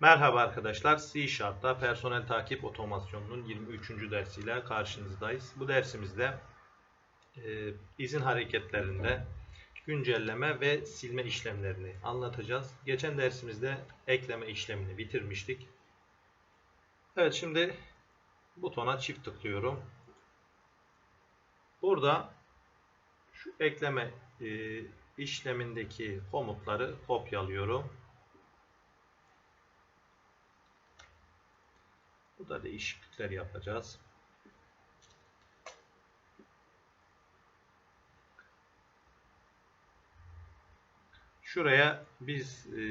Merhaba arkadaşlar. C Sharp'ta personel takip otomasyonunun 23. dersiyle karşınızdayız. Bu dersimizde e, izin hareketlerinde güncelleme ve silme işlemlerini anlatacağız. Geçen dersimizde ekleme işlemini bitirmiştik. Evet şimdi butona çift tıklıyorum. Burada şu ekleme e, işlemindeki komutları kopyalıyorum. Burada değişiklikler yapacağız. Şuraya biz e,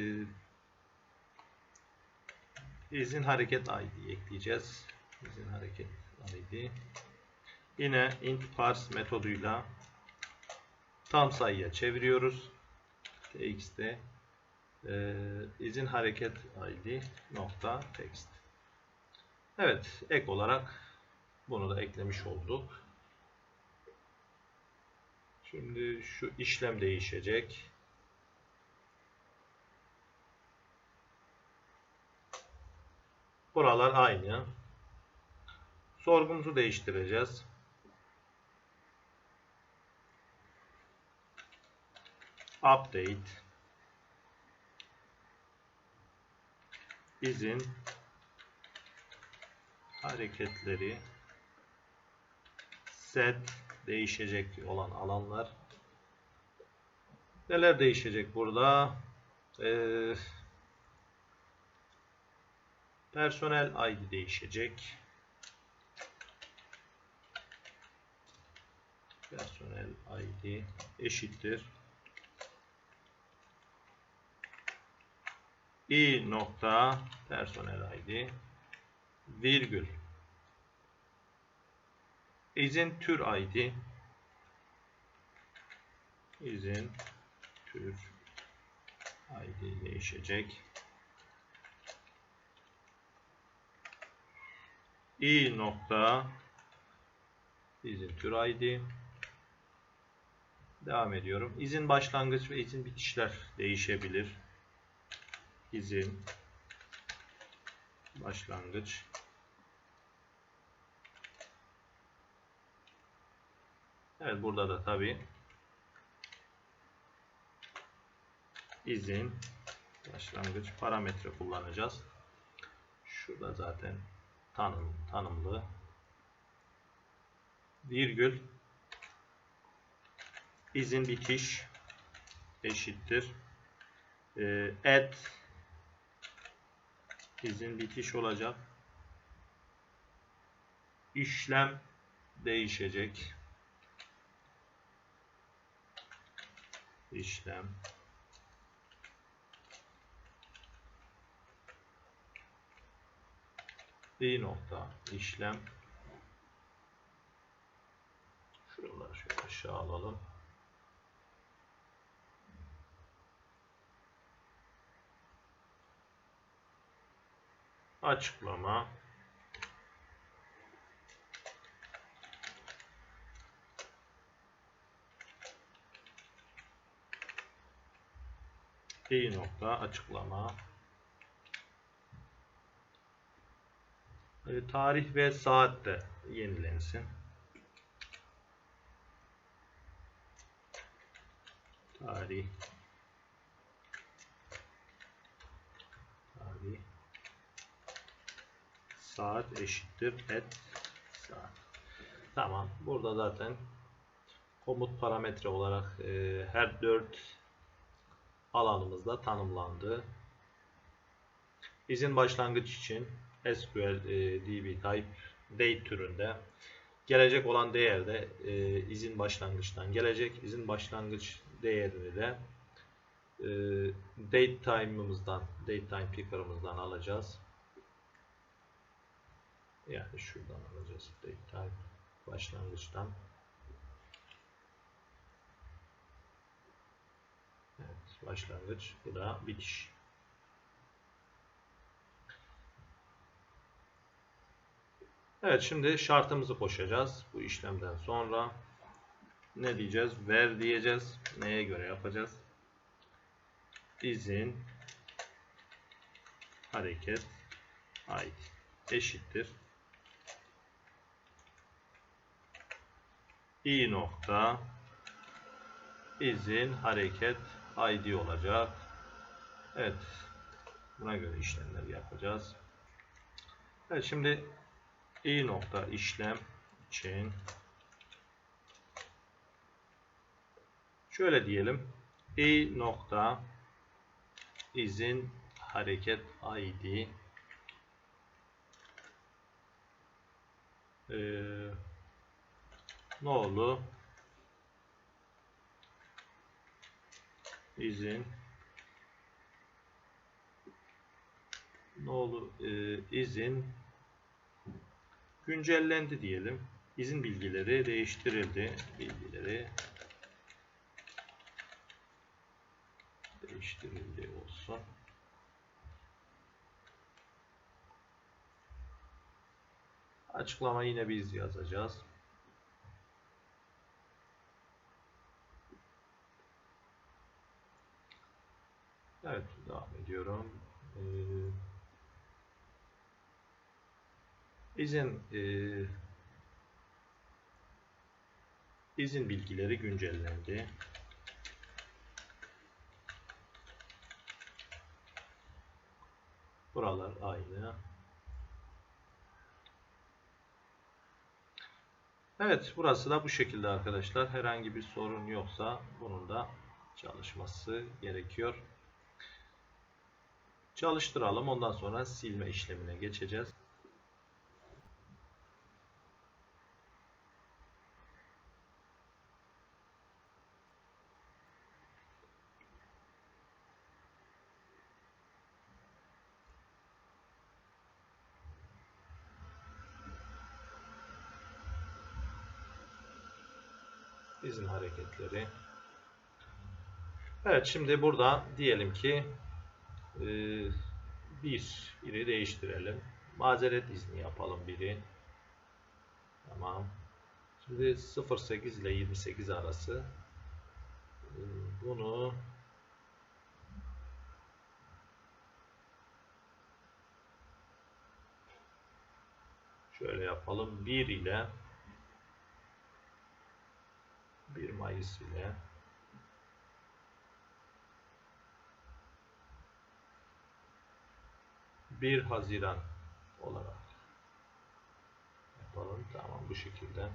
izin hareket ID ekleyeceğiz. İzin hareket ID. Yine int parse metoduyla tam sayıya çeviriyoruz. txt'de e, izin hareket ID nokta text. Evet, ek olarak bunu da eklemiş olduk. Şimdi şu işlem değişecek. Buralar aynı. Sorgumuzu değiştireceğiz. Update izin hareketleri set değişecek olan alanlar. Neler değişecek burada? Ee, personel ID değişecek. Personel ID eşittir. İ nokta personel ID virgül. İzin tür ID izin tür ID değişecek. İ nokta izin tür ID devam ediyorum. İzin başlangıç ve izin bitişler değişebilir. İzin başlangıç Evet burada da tabi izin başlangıç parametre kullanacağız. Şurada zaten tanım tanımlı virgül. İzin bitiş eşittir. E, add izin bitiş olacak. İşlem değişecek işlem. Bir nokta işlem. Şuraları şöyle aşağı alalım. Açıklama bir nokta açıklama. E, tarih ve saat de yenilensin. Tarih. Tarih. Saat eşittir et saat. Tamam burada zaten komut parametre olarak e, her 4 alanımızda tanımlandı. İzin başlangıç için SQL e, DB type date türünde gelecek olan değerde e, izin başlangıçtan gelecek. İzin başlangıç değerini de e, date time'ımızdan date time picker'ımızdan alacağız. Yani şuradan alacağız date time başlangıçtan. Evet, başlangıç. Bu da bitiş. Evet, şimdi şartımızı koşacağız. Bu işlemden sonra ne diyeceğiz? Ver diyeceğiz. Neye göre yapacağız? İzin hareket ait eşittir. i nokta izin hareket id olacak. Evet. Buna göre işlemler yapacağız. Evet şimdi i nokta işlem için şöyle diyelim. i nokta izin hareket id ee, nolu izin nolu e, izin güncellendi diyelim. İzin bilgileri değiştirildi. Bilgileri değiştirildi olsun. Açıklama yine biz yazacağız. Evet devam ediyorum. Ee, izin e, izin bilgileri güncellendi. Buralar aynı. Evet, burası da bu şekilde arkadaşlar. Herhangi bir sorun yoksa bunun da çalışması gerekiyor. Çalıştıralım. Ondan sonra silme işlemine geçeceğiz. izin hareketleri. Evet şimdi burada diyelim ki bir biri değiştirelim. Mazeret izni yapalım biri. Tamam. Şimdi 08 ile 28 arası e, bunu şöyle yapalım. 1 ile 1 Mayıs ile bir Haziran olarak yapalım. Tamam bu şekilde.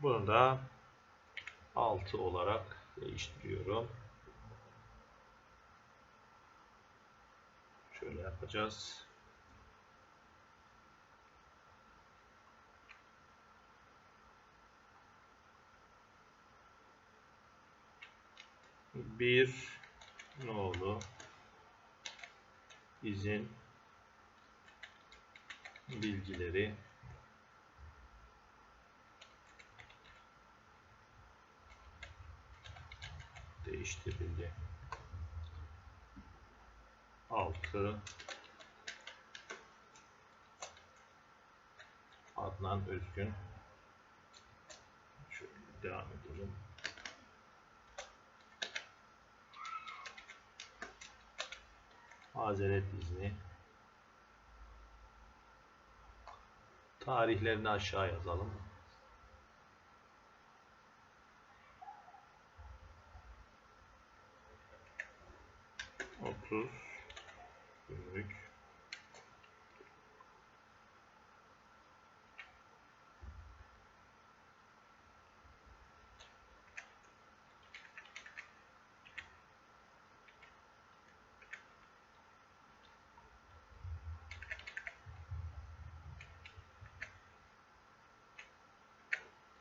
Bunu da 6 olarak değiştiriyorum. Şöyle yapacağız. bir nolu izin bilgileri değiştirildi. 6 Adnan Özgün şöyle devam edelim. Mazeret izni. Tarihlerini aşağı yazalım. Otuz günlük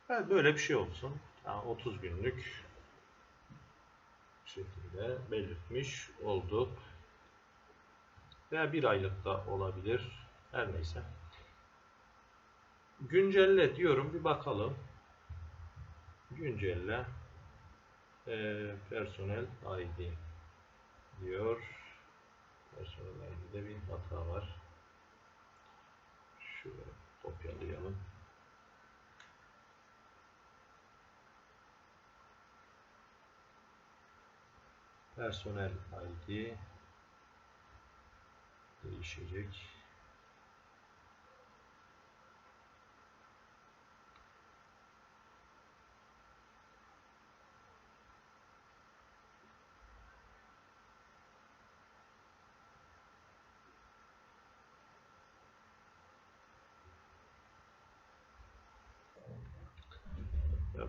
Böyle bir şey olsun. Yani 30 günlük şekilde belirtmiş olduk. Veya bir aylık da olabilir. Her neyse. Güncelle diyorum. Bir bakalım. Güncelle e, personel ID diyor. Personel ID'de bir hata var. Şöyle kopyalayalım. Personel ID değişecek.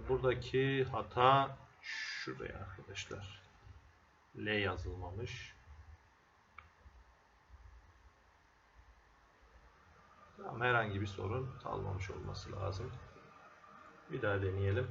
Buradaki hata şuraya arkadaşlar. L yazılmamış. Tamam, herhangi bir sorun kalmamış olması lazım. Bir daha deneyelim.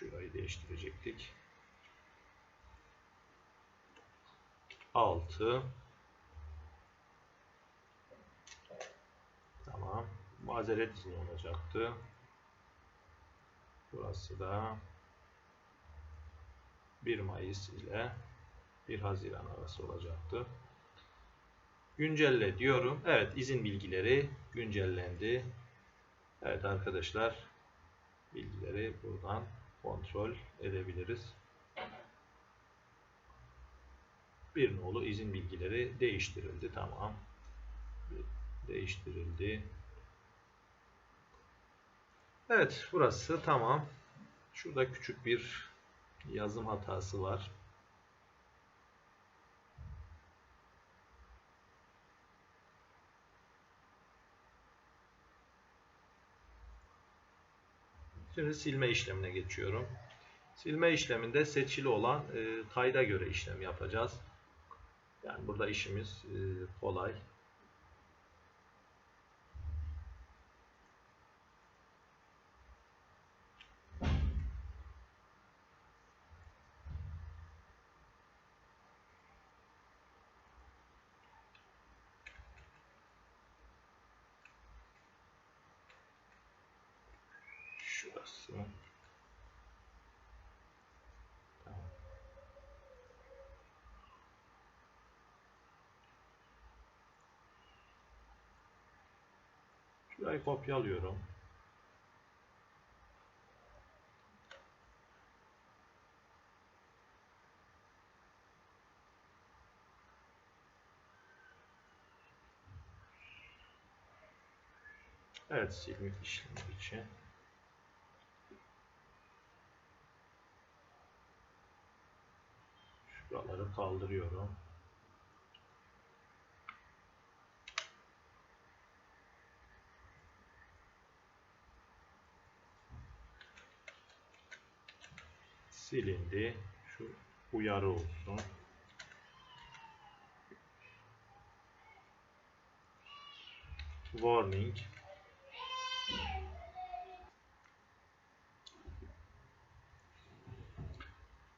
Şurayı değiştirecektik. 6 Tamam. Mazeret izni olacaktı. Burası da 1 Mayıs ile 1 Haziran arası olacaktı. Güncelle diyorum. Evet izin bilgileri güncellendi. Evet arkadaşlar bilgileri buradan kontrol edebiliriz. Bir nolu izin bilgileri değiştirildi. Tamam. Değiştirildi. Evet burası tamam. Şurada küçük bir yazım hatası var. Şimdi silme işlemine geçiyorum. Silme işleminde seçili olan e, kayda göre işlem yapacağız. Yani burada işimiz e, kolay. Şurası. Tamam. Şurayı kopyalıyorum. Evet silmek işlemi için. Şuraları kaldırıyorum. Silindi. Şu uyarı olsun. Warning.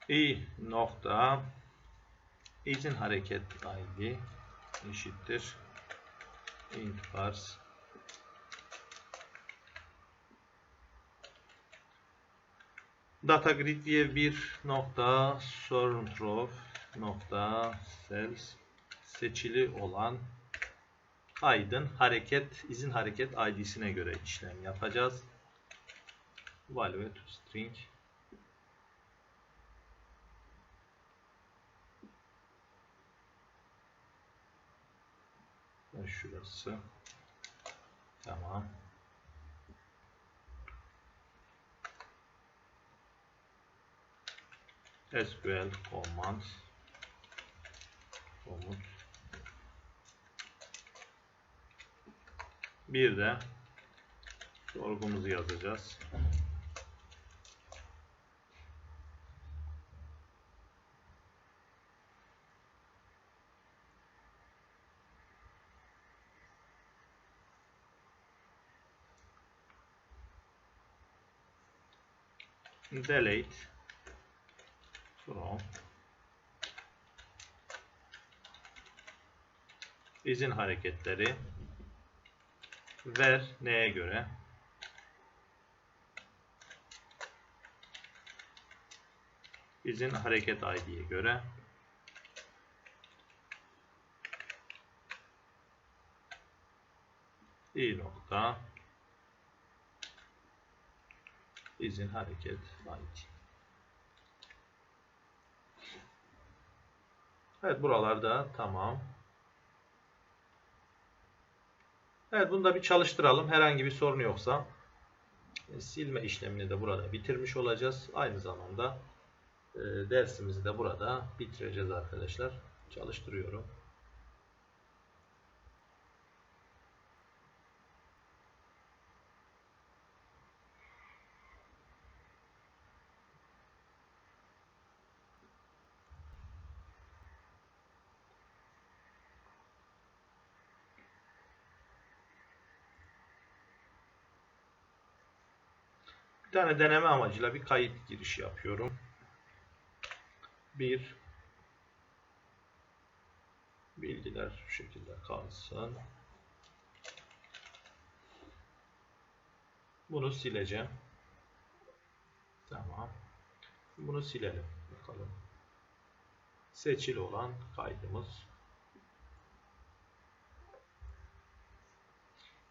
i nokta izin hareket id eşittir int parse data grid diye bir nokta sorunprof nokta cells seçili olan kaydın hareket izin hareket id'sine göre işlem yapacağız. Value to string şurası. Tamam. SQL command komut bir de sorgumuzu yazacağız. Delete. From izin hareketleri. Ver neye göre? İzin hareket ID'ye göre. İ nokta izin hareket ID. Evet buralarda tamam. Evet bunu da bir çalıştıralım. Herhangi bir sorun yoksa e, silme işlemini de burada bitirmiş olacağız. Aynı zamanda e, dersimizi de burada bitireceğiz arkadaşlar. Çalıştırıyorum. Bir tane deneme amacıyla bir kayıt girişi yapıyorum. Bir bilgiler şu şekilde kalsın. Bunu sileceğim. Tamam. Bunu silelim. Bakalım. Seçili olan kaydımız.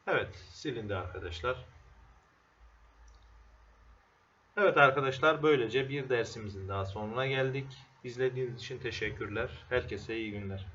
Evet, silindi arkadaşlar. Evet arkadaşlar böylece bir dersimizin daha sonuna geldik. İzlediğiniz için teşekkürler. Herkese iyi günler.